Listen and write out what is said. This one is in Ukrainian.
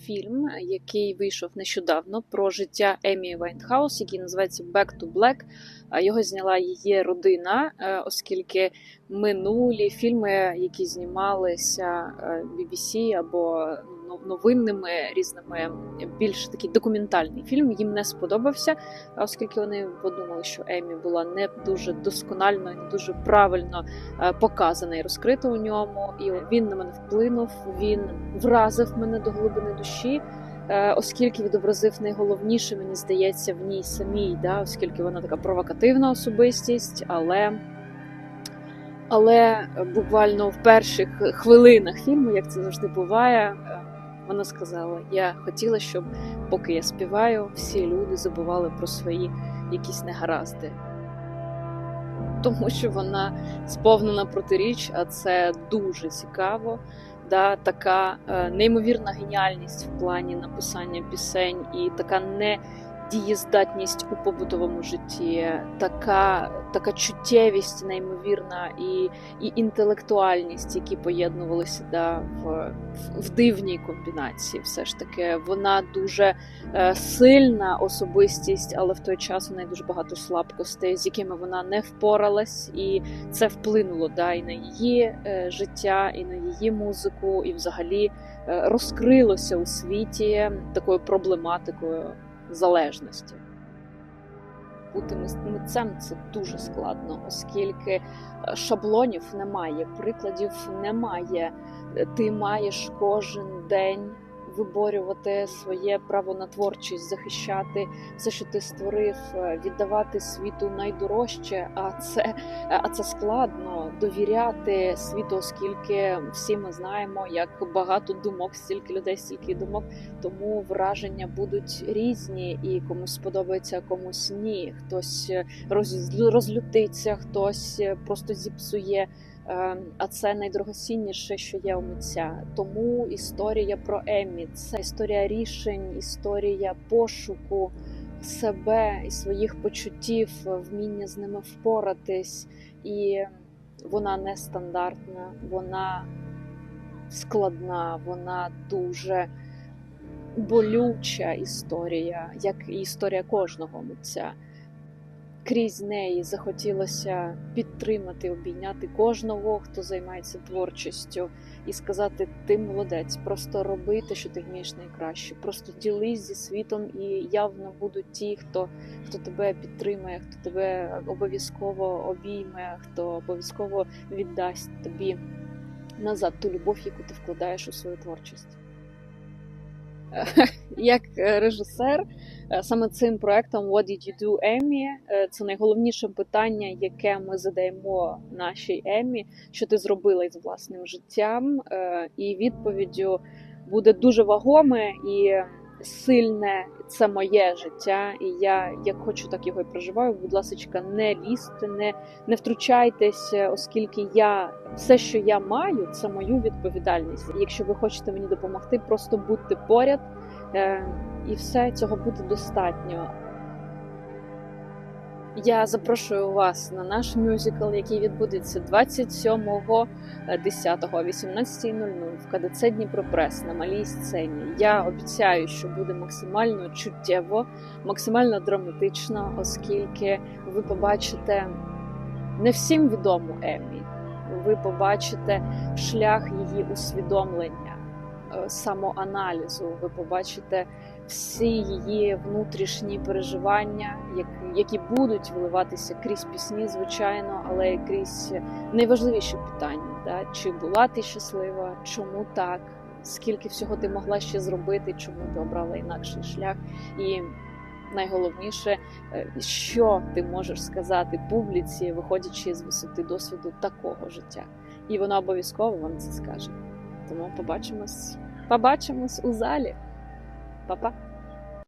фільм, який вийшов нещодавно про життя Емі Вайнхаус, який називається Back to Black. Його зняла її родина, е, оскільки минулі фільми, які знімалися е, BBC або ну, новинними різними, більш такий документальний фільм, їм не сподобався, оскільки вони подумали, що Емі була не дуже досконально і не дуже правильно е, показана і розкрита у ньому. І він на мене вплинув. Він вразив мене до глибини душі. е, Оскільки відобразив найголовніше, мені здається, в ній самій, да, оскільки вона така провокативна особистість, але, але буквально в перших хвилинах фільму, як це завжди буває, е, вона сказала: Я хотіла, щоб поки я співаю, всі люди забували про свої якісь негаразди. Тому що вона сповнена протиріч, а це дуже цікаво. Да, така е, неймовірна геніальність в плані написання пісень і така недієздатність у побутовому житті, така, така чуттєвість неймовірна і, і інтелектуальність, які поєднувалися да, в, в дивній комбінації. Все ж таки, вона дуже е, сильна особистість, але в той час у неї дуже багато слабкостей, з якими вона не впоралась, і це вплинуло да, і на її е, життя, і на її музику, і взагалі е, розкрилося у світі такою проблематикою залежності. Бути митцем це дуже складно, оскільки е, шаблонів немає, прикладів немає. Ти маєш кожен день виборювати своє право на творчість, захищати все, що ти створив, е, віддавати світу найдорожче. А це, а це складно довіряти світу, оскільки всі ми знаємо, як багато думок, стільки людей, стільки думок. Тому враження будуть різні, і комусь сподобається, а комусь ні. Хтось е, розлютиться, хтось е, просто зіпсує. Е, А це найдорогоцінніше, що є у митця. Тому історія про Еммі це історія рішень, історія пошуку себе і своїх почуттів, вміння з ними впоратись. І вона нестандартна, вона складна, вона дуже болюча історія, як і історія кожного митця. Крізь неї захотілося підтримати, обійняти кожного, хто займається творчістю, і сказати: ти молодець, просто роби те, що ти вмієш найкраще. Просто ділись зі світом, і явно будуть ті, хто, хто тебе підтримує, хто тебе обов'язково обійме, хто обов'язково віддасть тобі назад ту любов, яку ти вкладаєш у свою творчість. Як режисер, саме цим проектом What did you do, Еммі? е, Це найголовніше питання, яке ми задаємо нашій Еммі, що ти зробила із власним життям, Е, і відповіддю буде дуже вагоме і сильне. Це моє життя, і я як хочу, так його і проживаю. Будь ласка, не лізьте, не, не втручайтесь, оскільки я все, що я маю, це мою відповідальність. Якщо ви хочете мені допомогти, просто будьте поряд, е, і все цього буде достатньо. Я запрошую вас на наш мюзикл, який відбудеться 27.10 о 18.00 в КДЦ Дніпропрес на малій сцені. Я обіцяю, що буде максимально чуттєво, максимально драматично, оскільки ви побачите не всім відому Еммі. Ви побачите шлях її усвідомлення, е, самоаналізу. Ви побачите всі її внутрішні переживання, які, будуть виливатися крізь пісні, звичайно, але й крізь найважливіші питання: да? чи була ти щаслива, чому так, скільки всього ти могла ще зробити, чому ти обрала інакший шлях, і найголовніше, е, що ти можеш сказати публіці, виходячи з висоти досвіду такого життя. І вона обов'язково вам це скаже. Тому побачимось, побачимось у залі. پپا